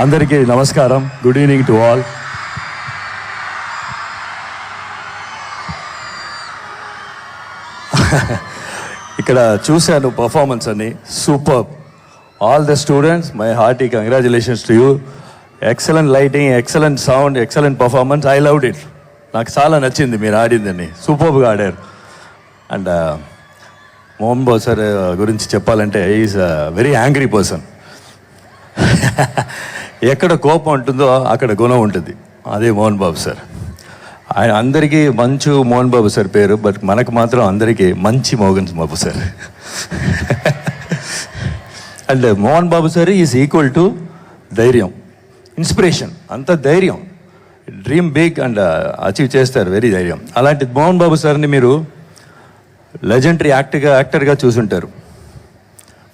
అందరికీ నమస్కారం. Good evening to all ఇక్కడ చూశాను పర్ఫార్మెన్స్ అని super all the students my hearty congratulations to you excellent lighting excellent sound excellent performance I loved it నాకు చాలా నచ్చింది మీరు ఆడిందని. సూపర్గా ఆడారు. అండ్ మోహన్ బాబు సార్ గురించి చెప్పాలంటే ఈజ్ వెరీ యాంగ్రీ పర్సన్ ఎక్కడ కోపం ఉంటుందో అక్కడ గుణం ఉంటుంది. అదే మోహన్ బాబు సార్. ఆయన అందరికీ మంచు మోహన్ బాబు సార్ పేరు బట్ మనకు మాత్రం అందరికీ మంచి Mohan Babu sir. And Mohan Babu sir is equal to ధైర్యం ఇన్స్పిరేషన్ అంత ధైర్యం. డ్రీమ్ బిగ్ అండ్ అచీవ్ చేస్తారు వెరీ ధైర్యం. అలాంటి మోహన్ బాబు సార్ని మీరు లెజెండరీ యాక్టర్గా యాక్టర్గా చూసుంటారు.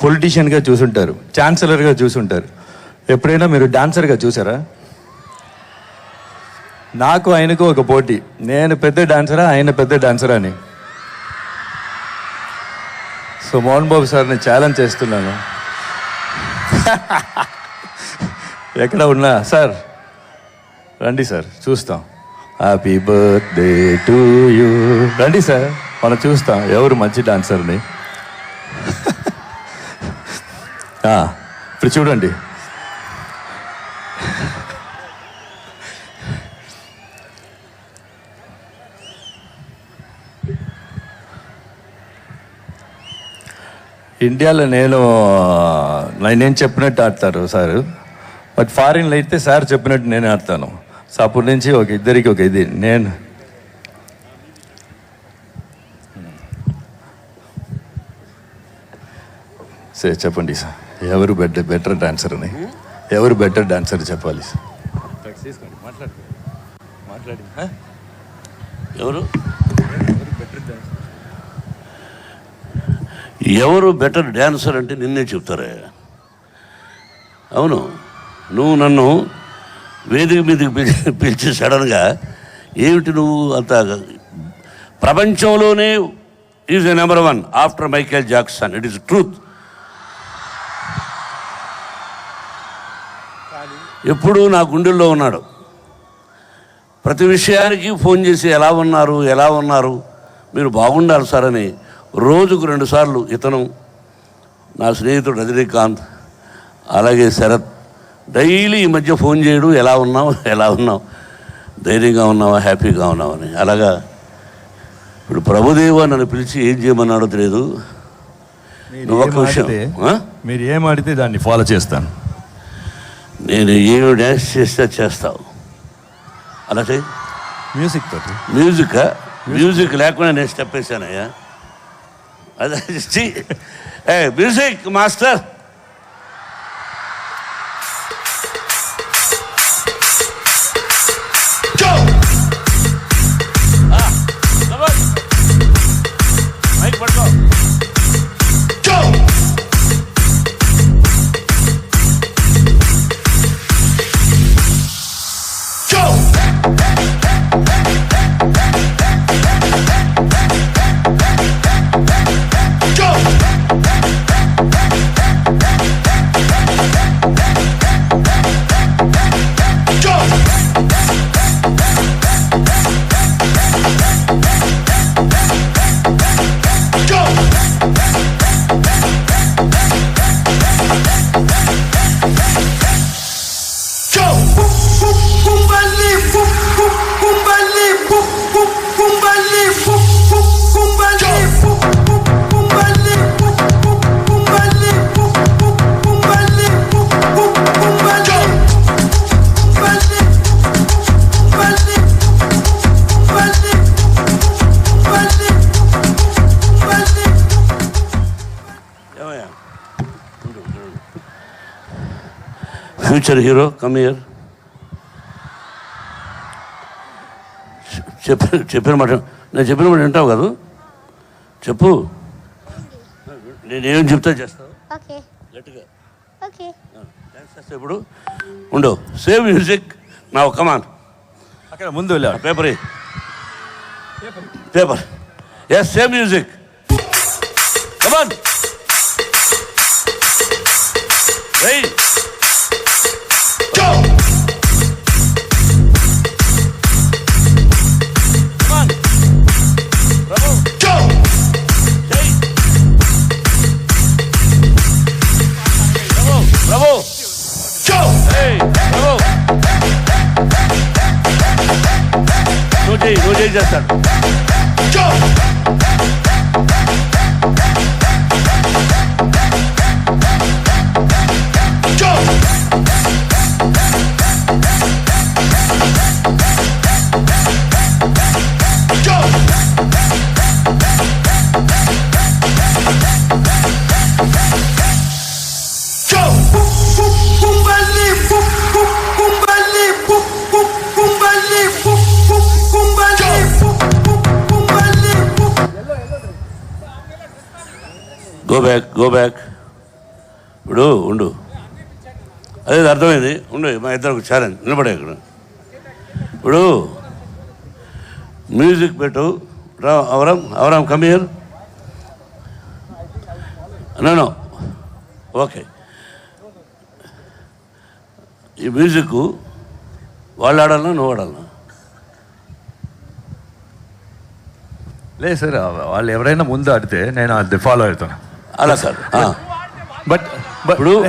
పొలిటీషియన్గా చూసుంటారు. ఛాన్సలర్గా చూసుంటారు. ఎప్పుడైనా మీరు డాన్సర్గా చూసారా? నాకు ఆయనకు ఒక పోటీ. నేను పెద్ద డాన్సరా ఆయన పెద్ద డాన్సరా అని. సో మోహన్ బాబు సార్ని ఛాలెంజ్ చేస్తున్నాను. ఎక్కడ ఉన్నా సార్ రండి సార్ చూస్తాం. హ్యాపీ బర్త్డే టు యూ రండి సార్ మనం చూస్తాం ఎవరు మంచి డాన్సర్ని. ఇప్పుడు చూడండి. ఇండియాలో నేను నేనేం చెప్పినట్టు ఆడతారు సార్. బట్ ఫారిన్లో అయితే సార్ చెప్పినట్టు నేను ఆడతాను. సో అప్పటి నుంచి ఒక ఇద్దరికి ఒక ఇది. నేను. సరే చెప్పండి సార్. ఎవరు బెటర్ బెటర్ డాన్సర్ అని ఎవరు బెటర్ డాన్సర్ చెప్పాలి సార్? మాట్లాడి. ఎవరు? ఎవరు బెటర్ డ్యాన్సర్ అంటే నిన్నే చెప్తారే? అవును. నువ్వు నన్ను వేదిక మీదకి పిలిచి పిలిచి సడన్గా ఏమిటి నువ్వు అంత ప్రపంచంలోనే is a number one after Michael Jackson it is truth ఎప్పుడూ నా గుండెల్లో ఉన్నాడు. ప్రతి విషయానికి ఫోన్ చేసి ఎలా ఉన్నారు ఎలా ఉన్నారు మీరు బాగుండాలి సార్ అని రోజుకు రెండుసార్లు ఇతను నా స్నేహితుడు రజనీకాంత్ అలాగే శరత్ డైలీ ఈ మధ్య ఫోన్ చేయడు ఎలా ఉన్నావు ఎలా ఉన్నావు ధైర్యంగా ఉన్నావా హ్యాపీగా ఉన్నావు అని. అలాగా ఇప్పుడు ప్రభుదేవ నన్ను పిలిచి ఏం చేయమన్నాడో తెలియదు నువ్వు ఒక విషయం? మీరు ఏం ఆడితే దాన్ని ఫాలో చేస్తాను. నేను ఏమి డ్యాన్స్ చేస్తే చేస్తావు. అలాగే మ్యూజిక్ తోటి. మ్యూజిక్ మ్యూజిక్ లేకుండా నేను స్టెప్ వేసానయ్యా అదే ఛీ. ఫ్యూచర్ హీరో కమ్ ఇయర్ చెప్పిన చెప్పిన మాట నేను చెప్పిన మాట వింటావు కదా. చెప్పు. నేనేం చెప్తా చేస్తావు. ఓకే. గట్టిగా. ఇప్పుడు ఉండు సేమ్ మ్యూజిక్ నా కమాన్ అక్కడ ముందు వెళ్ళాడు. Paper paper yes same music come on right చెయ్యి నువ్వు చేయి చేస్తాడు గో బ్యాక్ గో బ్యాక్ ఇప్పుడు ఉండు. అదే అర్థమైంది. ఉండు మా ఇద్దరు ఛాలెంజ్ నిలబడే ఇక్కడ. ఇప్పుడు మ్యూజిక్ పెట్టు. రా అవరం అవరం కమియర్ నో ఓకే ఈ మ్యూజిక్ వాళ్ళు ఆడాలన్నా నువ్వు ఆడాలన్నా లేదు సార్ వాళ్ళు ఎవరైనా ముందు ఆడితే నేను అది ఫాలో అవుతాను. అలా ఆ. బట్ ఇప్పుడు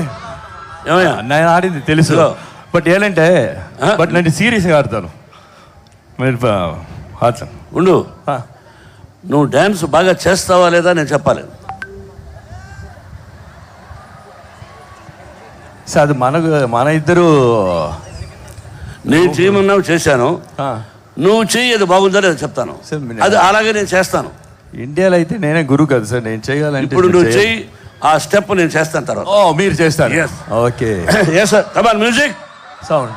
ఏమయ్యా? నేను ఆడింది తెలుసు. బట్ ఏంటంటే? బట్ నేను సీరియస్గా ఆడతాను. మీరు ఆడతాను. ఉండు. నువ్వు డ్యాన్స్ బాగా చేస్తావా లేదా నేను చెప్పాలి. సార్ అది మనకు మన ఇద్దరు నేను చేయమన్నావు చేశాను. నువ్వు చెయ్యి అది బాగుందా లేదా చెప్తాను. సార్, అది అలాగే నేను చేస్తాను. ఇండియాలో అయితే నేనే గురువు కదా సార్. నేను చేయాలంటే ఇప్పుడు నువ్వు. చెయ్యి ఆ స్టెప్ నేను చేస్తాను తర్వాత. ఓ మీరు చేస్తారు. Okay. Yes sir come on music sound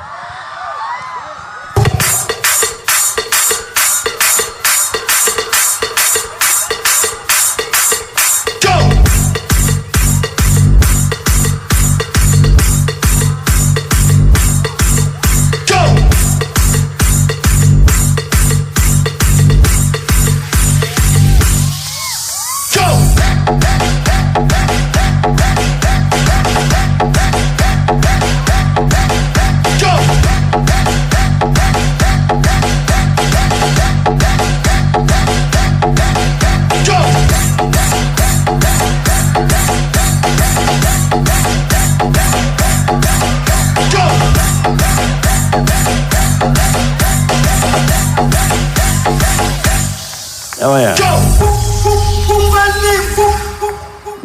ఏమయ్యా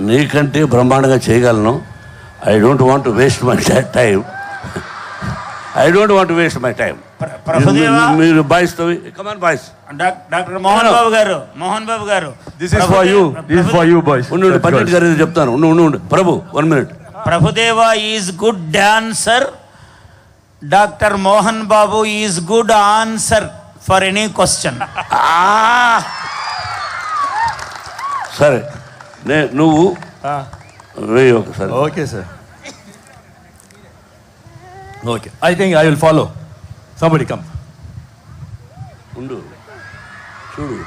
నీకంటే బ్రహ్మాండంగా చేయగలను. I don't want waste my time I don't want waste my time మీరు boys come on doctor Mohan Babu garu Mohan Babu garu. This is for you this is for you boys ఉండు పండిట్ గారు చెప్తాను. ఉండు ఉండు ఉండు. Prabhu one minute Prabhudeva is good dancer. Doctor Mohan Babu is good answer for any question. సరే. నే నువ్వు? వేయి ఒకసారి okay sir. Okay I think I will follow somebody come ఉండు. చూడు.